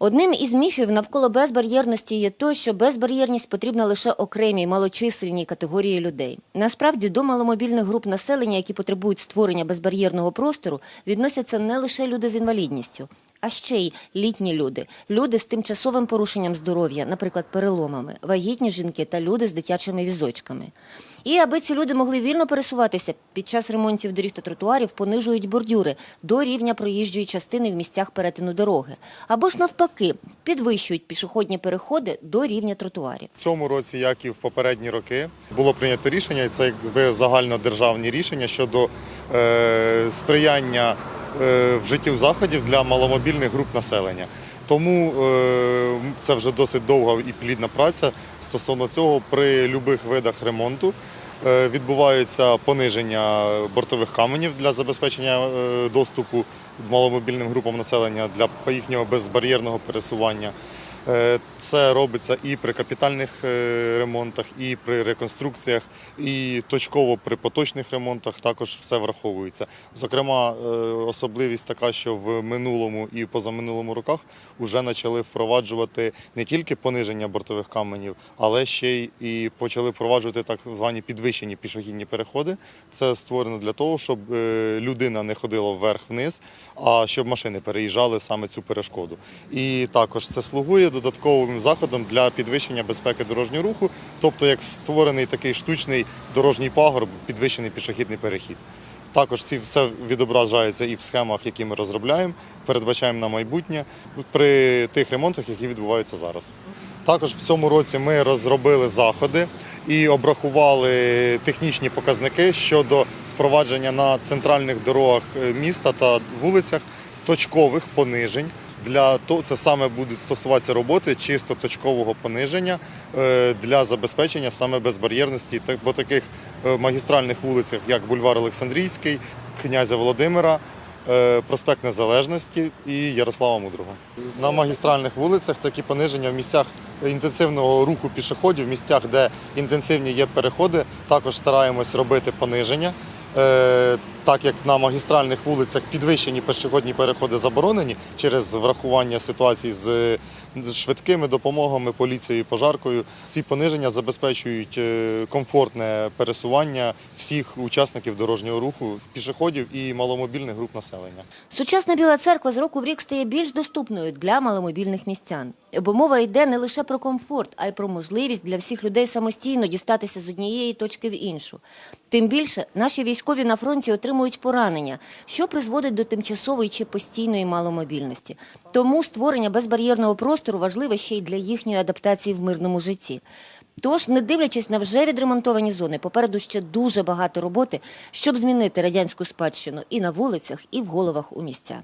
Одним із міфів навколо безбар'єрності є то, що безбар'єрність потрібна лише окремій малочисельній категорії людей. Насправді до маломобільних груп населення, які потребують створення безбар'єрного простору, відносяться не лише люди з інвалідністю, а ще й літні люди, люди з тимчасовим порушенням здоров'я, наприклад, переломами, вагітні жінки та люди з дитячими візочками. І аби ці люди могли вільно пересуватися під час ремонтів доріг та тротуарів, понижують бордюри до рівня проїжджої частини в місцях перетину дороги, або ж навпаки, підвищують пішохідні переходи до рівня тротуарів. В цьому році, як і в попередні роки, було прийнято рішення, і це якби загальнодержавні рішення щодо е, сприяння е, вжиттів заходів для маломобільних груп населення. Тому е, це вже досить довга і плідна праця стосовно цього при будь-яких видах ремонту. е, Відбувається пониження бортових каменів для забезпечення доступу маломобільним групам населення для їхнього безбар'єрного пересування. Е, Це робиться і при капітальних е, ремонтах, і при реконструкціях, і точково при поточних ремонтах також все враховується. Зокрема, е, особливість така, що в минулому і позаминулому роках вже почали впроваджувати не тільки пониження бортових каменів, але ще й почали впроваджувати так звані підвищені пішохідні переходи. Це створено для того, щоб людина не ходила вверх-вниз, а щоб машини переїжджали саме цю перешкоду. І також це слугує додатковим заходом для підвищення безпеки дорожнього руху, тобто як створений такий штучний дорожній пагорб, підвищений пішохідний перехід. Також ці все відображається і в схемах, які ми розробляємо, передбачаємо на майбутнє при тих ремонтах, які відбуваються зараз. Також в цьому році ми розробили заходи і обрахували технічні показники щодо впровадження на центральних дорогах е, міста та вулицях точкових понижень. Для того це саме буде стосуватися роботи чисто точкового пониження е, для забезпечення саме безбар'єрності, по таких е, магістральних вулицях, як бульвар Олександрійський, князя Володимира, е, проспект Незалежності і Ярослава Мудрого. На магістральних вулицях такі пониження в місцях інтенсивного руху пішоходів, в місцях, де інтенсивні є переходи, також стараємось робити пониження. Е, Так як на магістральних вулицях підвищені пішохідні переходи заборонені через врахування ситуації з з швидкими допомогами, поліцією, пожаркою, ці пониження забезпечують е, комфортне пересування всіх учасників дорожнього руху, пішоходів і маломобільних груп населення. Сучасна Біла церква з року в рік стає більш доступною для маломобільних містян. Бо мова йде не лише про комфорт, а й про можливість для всіх людей самостійно дістатися з однієї точки в іншу. Тим більше наші військові на фронті отримують поранення, що призводить до тимчасової чи постійної маломобільності. Тому створення безбар'єрного простору важливе ще й для їхньої адаптації в мирному житті. Тож, не дивлячись на вже відремонтовані зони, попереду ще дуже багато роботи, щоб змінити радянську спадщину і на вулицях, і в головах у містян.